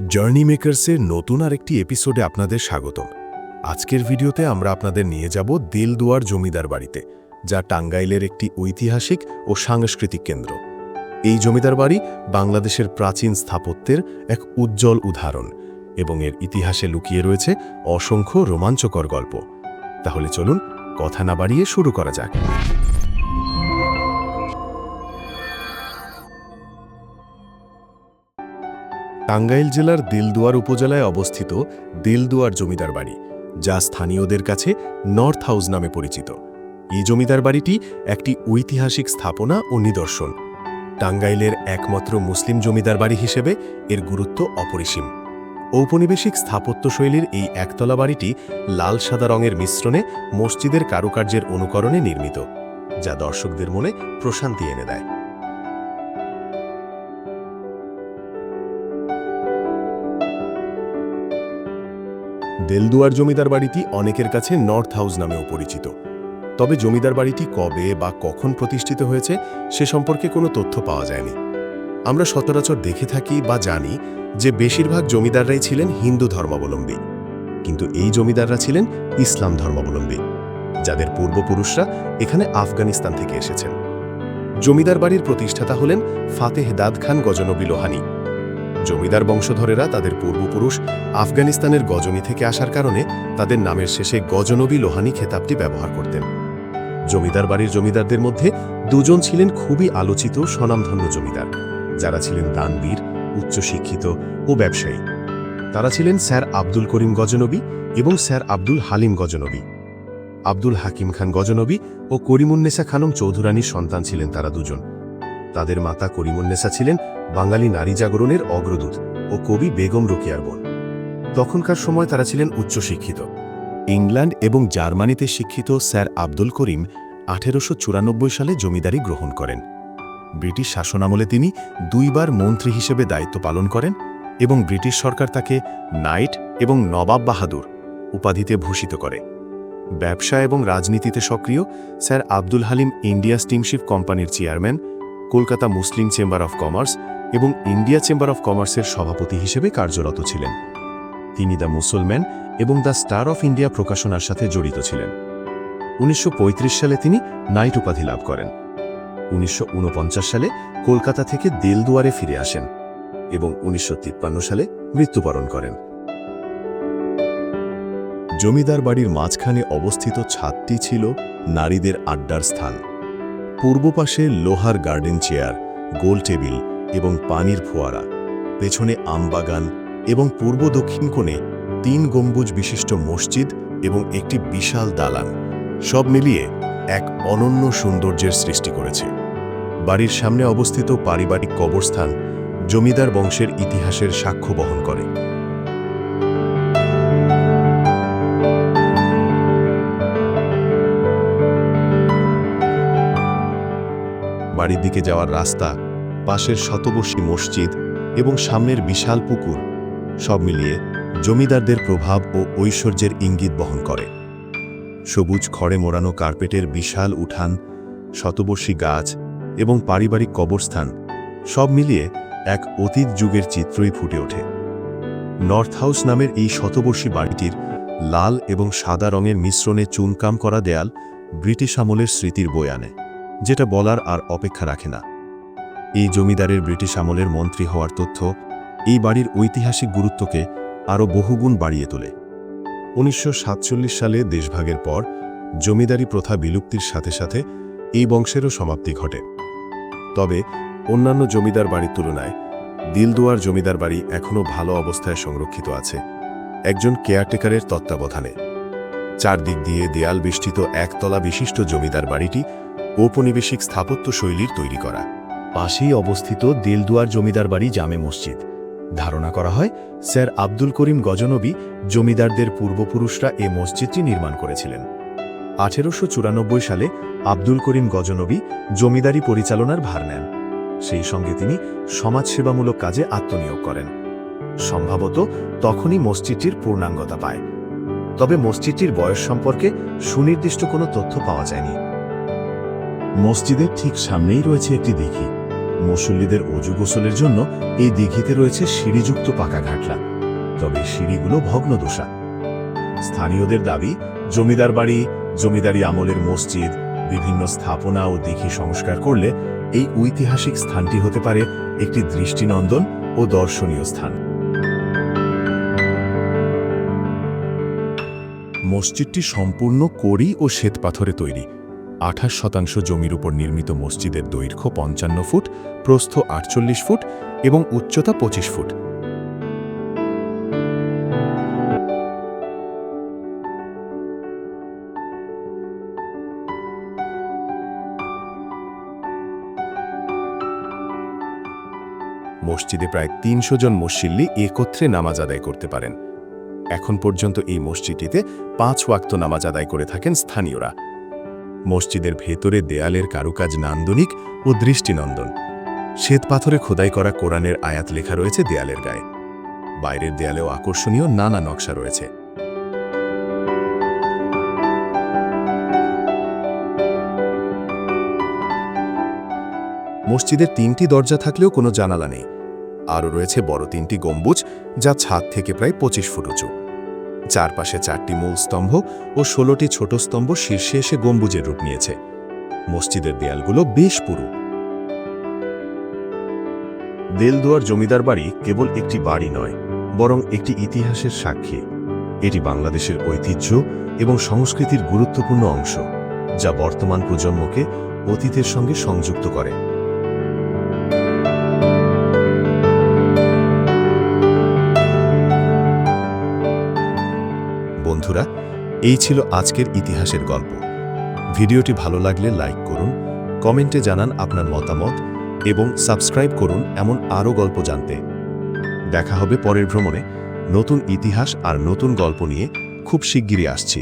Journey মেকার্সের নতুন আরেকটি এপিসোডে আপনাদের স্বাগতম। আজকের ভিডিওতে আমরা আপনাদের নিয়ে যাব দিলদুয়ার জমিদার বাড়িতে, যা টাঙ্গাইলের একটি ঐতিহাসিক ও সাংস্কৃতিক কেন্দ্র। এই জমিদার বাড়ি বাংলাদেশের প্রাচীন স্থাপত্যের এক উজ্জ্বল উদাহরণ এবং এর ইতিহাসে লুকিয়ে রয়েছে অসংখ্য রোমাঞ্চকর গল্প। তাহলে চলুন, কথা না বাড়িয়ে শুরু করা যাক। টাঙ্গাইল জেলার দিলদুয়ার উপজেলায় অবস্থিত দিলদুয়ার জমিদার বাড়ি, যা স্থানীয়দের কাছে নর্থ হাউস নামে পরিচিত। এই জমিদার বাড়িটি একটি ঐতিহাসিক স্থাপনা ও নিদর্শন। টাঙ্গাইলের একমাত্র মুসলিম জমিদার বাড়ি হিসেবে এর গুরুত্ব অপরিসীম। ঔপনিবেশিক স্থাপত্যশৈলীর এই একতলা বাড়িটি লাল সাদা রঙের মিশ্রণে মসজিদের কারুকার্যের অনুকরণে নির্মিত, যা দর্শকদের মনে প্রশান্তি এনে দেয়। দেলদুয়ার জমিদার বাড়িটি অনেকের কাছে নর্থ হাউস নামেও পরিচিত। তবে জমিদার বাড়িটি কবে বা কখন প্রতিষ্ঠিত হয়েছে সে সম্পর্কে কোনো তথ্য পাওয়া যায়নি। আমরা সচরাচর দেখে থাকি বা জানি যে বেশিরভাগ জমিদাররাই ছিলেন হিন্দু ধর্মাবলম্বী। কিন্তু এই জমিদাররা ছিলেন ইসলাম ধর্মাবলম্বী, যাদের পূর্বপুরুষরা এখানে আফগানিস্তান থেকে এসেছেন। জমিদার বাড়ির প্রতিষ্ঠাতা হলেন ফাতেহ দাদ খান গজনবী লোহানী। জমিদার বংশধরেরা তাদের পূর্বপুরুষ আফগানিস্তানের গজনী থেকে আসার কারণে তাদের নামের শেষে গজনবী লোহানি খেতাবটি ব্যবহার করতেন। জমিদার বাড়ির জমিদারদের মধ্যে দুজন ছিলেন খুবই আলোচিত, স্বনামধন্য জমিদার। যারা ছিলেন দানবীর, উচ্চশিক্ষিত ও ব্যবসায়ী। তারা ছিলেন স্যার আব্দুল করিম গজনবী এবং স্যার আব্দুল হালিম গজনবী। আব্দুল হাকিম খান গজনবী ও করিমুন্নেসা খানম চৌধুরানীর সন্তান ছিলেন তারা দুজন। তাদের মাতা করিমুন্নেসা ছিলেন বাঙালি নারী জাগরণের অগ্রদূত ও কবি বেগম রোকিয়ার বোন। তখনকার সময় তারা ছিলেন উচ্চশিক্ষিত। ইংল্যান্ড এবং জার্মানিতে শিক্ষিত স্যার আব্দুল করিম আঠেরোশো চুরানব্বই সালে জমিদারি গ্রহণ করেন। ব্রিটিশ শাসনামলে তিনি দুইবার মন্ত্রী হিসেবে দায়িত্ব পালন করেন এবং ব্রিটিশ সরকার তাকে নাইট এবং নবাব বাহাদুর উপাধিতে ভূষিত করে। ব্যবসা এবং রাজনীতিতে সক্রিয় sir Abdul Halim India steamship কোম্পানির chairman Kolkata Muslim chamber of commerce এবং ইন্ডিয়া চেম্বার অফ কমার্সের সভাপতি হিসেবে কার্যরত ছিলেন। তিনি দ্য মুসলম্যান এবং দ্য স্টার অফ ইন্ডিয়া প্রকাশনার সাথে জড়িত ছিলেন। উনিশশো পঁয়ত্রিশ সালে তিনি নাইট উপাধি লাভ করেন। উনিশশো ঊনপঞ্চাশ সালে কলকাতা থেকে দেলদুয়ারে ফিরে আসেন এবং উনিশশো তিপ্পান্ন সালে মৃত্যুবরণ করেন। জমিদার বাড়ির মাঝখানে অবস্থিত ছাদটি ছিল নারীদের আড্ডার স্থান। পূর্ব পাশে লোহার গার্ডেন চেয়ার, গোল টেবিল এবং পানির ফোয়ারা, পেছনে আমবাগান এবং পূর্ব দক্ষিণ কোণে তিন গম্বুজ বিশিষ্ট মসজিদ এবং একটি বিশাল দালান, সব মিলিয়ে এক অনন্য সৌন্দর্যের সৃষ্টি করেছে। বাড়ির সামনে অবস্থিত পারিবারিক কবরস্থান জমিদার বংশের ইতিহাসের সাক্ষ্য বহন করে। বাড়ির দিকে যাওয়ার রাস্তা, পাশের শতবর্ষী মসজিদ এবং সামনের বিশাল পুকুর, সব মিলিয়ে জমিদারদের প্রভাব ও ঐশ্বর্যের ইঙ্গিত বহন করে। সবুজ খড়ে মোড়ানো কার্পেটের বিশাল উঠান, শতবর্ষী গাছ এবং পারিবারিক কবরস্থান, সব মিলিয়ে এক অতীত যুগের চিত্রই ফুটে ওঠে। নর্থ হাউস নামের এই শতবর্ষী বাড়িটির লাল এবং সাদা রঙের মিশ্রণে চুনকাম করা দেয়াল ব্রিটিশ আমলের স্মৃতির বই আনে। যেটা বলার আর অপেক্ষা রাখে না। এই জমিদারের ব্রিটিশ আমলের মন্ত্রী হওয়ার তথ্য এই বাড়ির ঐতিহাসিক গুরুত্বকে আরও বহুগুণ বাড়িয়ে তোলে। উনিশশো সাতচল্লিশ সালে দেশভাগের পর জমিদারি প্রথা বিলুপ্তির সাথে সাথে এই বংশেরও সমাপ্তি ঘটে। তবে অন্যান্য জমিদার বাড়ির তুলনায় দিলদুয়ার জমিদার বাড়ি এখনও ভালো অবস্থায় সংরক্ষিত আছে একজন কেয়ারটেকারের তত্ত্বাবধানে। চারদিক দিয়ে দেয়াল বেষ্টিত একতলা বিশিষ্ট জমিদার বাড়িটি ঔপনিবেশিক স্থাপত্য শৈলীর তৈরি করা। পাশেই অবস্থিত দিলদুয়ার জমিদার বাড়ি জামে মসজিদ। ধারণা করা হয়, স্যার আব্দুল করিম গজনবী জমিদারদের পূর্বপুরুষরা এ মসজিদটি নির্মাণ করেছিলেন। আঠেরোশো চুরানব্বই সালে আব্দুল করিম গজনবী জমিদারি পরিচালনার ভার নেন। সেই সঙ্গে তিনি সমাজসেবামূলক কাজে আত্মনিয়োগ করেন। সম্ভবত তখনই মসজিদটির পূর্ণাঙ্গতা পায়। তবে মসজিদটির বয়স সম্পর্কে সুনির্দিষ্ট কোনো তথ্য পাওয়া যায়নি। মসজিদের ঠিক সামনেই রয়েছে একটি দিঘি। মুসল্লিদের অজু গোসলের জন্য এই দিঘিতে রয়েছে সিঁড়িযুক্ত পাকা ঘাটলা। তবে সিঁড়িগুলো ভগ্নদশা স্থানীয়দের দাবি, জমিদার বাড়ি, জমিদারি আমলের মসজিদ, বিভিন্ন স্থাপনা ও দিঘি সংস্কার করলে এই ঐতিহাসিক স্থানটি হতে পারে একটি দৃষ্টিনন্দন ও দর্শনীয় স্থান। মসজিদটি সম্পূর্ণ কড়ি ও শ্বেতপাথরে তৈরি। আঠাশ শতাংশ জমির উপর নির্মিত মসজিদের দৈর্ঘ্য পঞ্চান্ন ফুট, প্রস্থ আটচল্লিশ ফুট এবং উচ্চতা পঁচিশ ফুট। মসজিদে প্রায় তিনশো জন মুসল্লি একত্রে নামাজ আদায় করতে পারেন। এখন পর্যন্ত এই মসজিদটিতে পাঁচ ওয়াক্ত নামাজ আদায় করে থাকেন স্থানীয়রা। মসজিদের ভেতরে দেয়ালের কারুকাজ নান্দনিক ও দৃষ্টিনন্দন। শ্বেত পাথরে খোদাই করা কোরআনের আয়াত লেখা রয়েছে দেয়ালের গায়ে। বাইরের দেয়ালেও আকর্ষণীয় নানা নকশা রয়েছে। মসজিদের তিনটি দরজা থাকলেও কোনো জানালা নেই। আরও রয়েছে বড় তিনটি গম্বুজ, যা ছাদ থেকে প্রায় পঁচিশ ফুট উঁচু। চারপাশে চারটি মূল স্তম্ভ ও ষোলোটি ছোট স্তম্ভ শীর্ষে এসে গম্বুজের রূপ নিয়েছে। মসজিদের দেয়ালগুলো বেশ পুরু। দেলদুয়ার জমিদার বাড়ি কেবল একটি বাড়ি নয়, বরং একটি ইতিহাসের সাক্ষী। এটি বাংলাদেশের ঐতিহ্য এবং সংস্কৃতির গুরুত্বপূর্ণ অংশ, যা বর্তমান প্রজন্মকে অতীতের সঙ্গে সংযুক্ত করে। বন্ধুরা, এই ছিল আজকের ইতিহাসের গল্প। ভিডিওটি ভালো লাগলে লাইক করুন, কমেন্টে জানান আপনার মতামত এবং সাবস্ক্রাইব করুন এমন আরও গল্প জানতে। দেখা হবে পরের ভ্রমণে নতুন ইতিহাস আর নতুন গল্প নিয়ে খুব শিগগিরই আসছি।